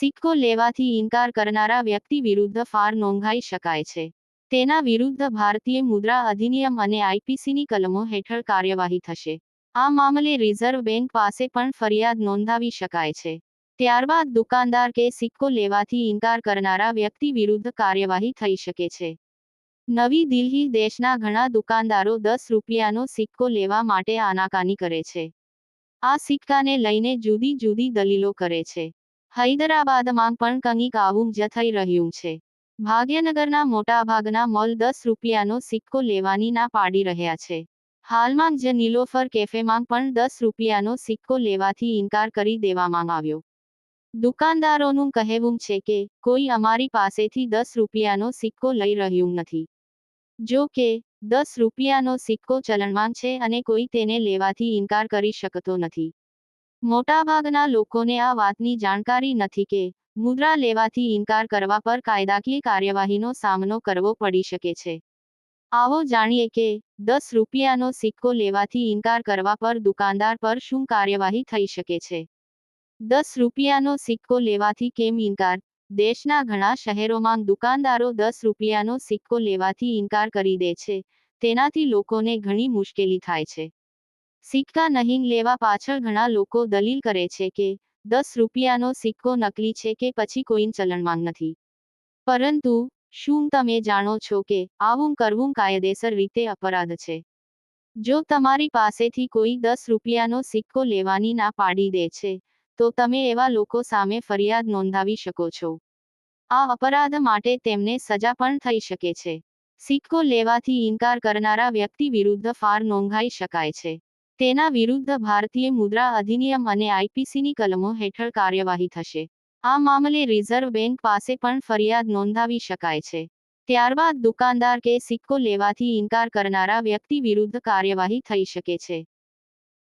સિક્કો લેવાથી ઇનકાર કરનારા વ્યક્તિ વિરુદ્ધ ફાર નોંધાઈ શકાય છે. તેના વિરુદ્ધ ભારતીય મુદ્રા અધિનિયમ અને આઈપીસીની કલમો હેઠળ કાર્યવાહી થશે. આ મામલે રિઝર્વ બેંક પાસે પણ ફરિયાદ નોંધાવી શકાય છે. ત્યારબાદ દુકાનદાર કે સિક્કો લેવાથી ઇનકાર કરનારા વ્યક્તિ વિરુદ્ધ કાર્યવાહી થઈ શકે છે. નવી દિલ્હી દેશના ઘણા દુકાનદારો દસ રૂપિયાનો સિક્કો લેવા માટે આનાકાની કરે છે. આ સિક્કાને લઈને જુદી જુદી દલીલો કરે છે. હૈદરાબાદમાં પણ કંઈક આવું જ થઈ રહ્યું છે. ભાગ્યનગરના મોટાભાગના મોલ દસ રૂપિયાનો સિક્કો લેવાની ના પાડી રહ્યા છે. હાલમાં જ નીલોફર કેફેમાં પણ દસ રૂપિયાનો સિક્કો લેવાથી ઇનકાર કરી દેવામાં આવ્યો. દુકાનદારોનું કહેવું છે કે, કોઈ અમારી પાસેથી દસ રૂપિયાનો સિક્કો લઈ રહ્યું નથી. જો કે, દસ રૂપિયાનો સિક્કો ચલણમાં છે અને કોઈ તેને લેવાથી ઇનકાર કરી શકતો નથી. મોટાભાગના લોકોને આ વાતની જાણકારી નથી કે મુદ્રા લેવાથી ઇનકાર કરવા પર કાયદાકીય કાર્યવાહીનો સામનો કરવો પડી શકે છે. આવો જાણીએ કે દસ રૂપિયાનો સિક્કો લેવાથી ઇનકાર કરવા પર દુકાનદાર પર શું કાર્યવાહી થઈ શકે છે? દસ રૂપિયાનો સિક્કો લેવાથી કેમ ઇનકાર? દેશના ઘણા શહેરોમાં દુકાનદારો દસ રૂપિયાનો સિક્કો લેવાથી ઇનકાર કરી દે છે. તેનાથી લોકોને ઘણી મુશ્કેલી થાય છે. સિક્કા નહીં લેવા પાછળ ઘણા લોકો દલીલ કરે છે કે, દસ રૂપિયાનો સિક્કો નકલી છે કે પછી કોઈન ચલણમાં નથી. પરંતુ, શું તમે જાણો છો કે, આવું કરવું કાયદેસર રીતે અપરાધ છે? જો તમારી પાસેથી કોઈ દસ રૂપિયાનો સિક્કો લેવાની ના પાડી દે છે, તો તમે એવા લોકો સામે ફરિયાદ નોંધાવી શકો છો. આ અપરાધ માટે તેમને સજા પણ થઈ શકે છે. સિક્કો લેવાથી ઇનકાર કરનારા વ્યક્તિ વિરુદ્ધ ફાર નોંધાઈ શકાય છે. તેના વિરુદ્ધ ભારતીય મુદ્રા અધિનિયમ અને આઈપીસીની કલમો હેઠળ કાર્યવાહી થશે. આ મામલે રિઝર્વ બેંક પાસે પણ ફરિયાદ નોંધાવી શકાય છે. ત્યારબાદ દુકાનદાર કે સિક્કો લેવાથી ઇનકાર કરનારા વ્યક્તિ વિરુદ્ધ કાર્યવાહી થઈ શકે છે.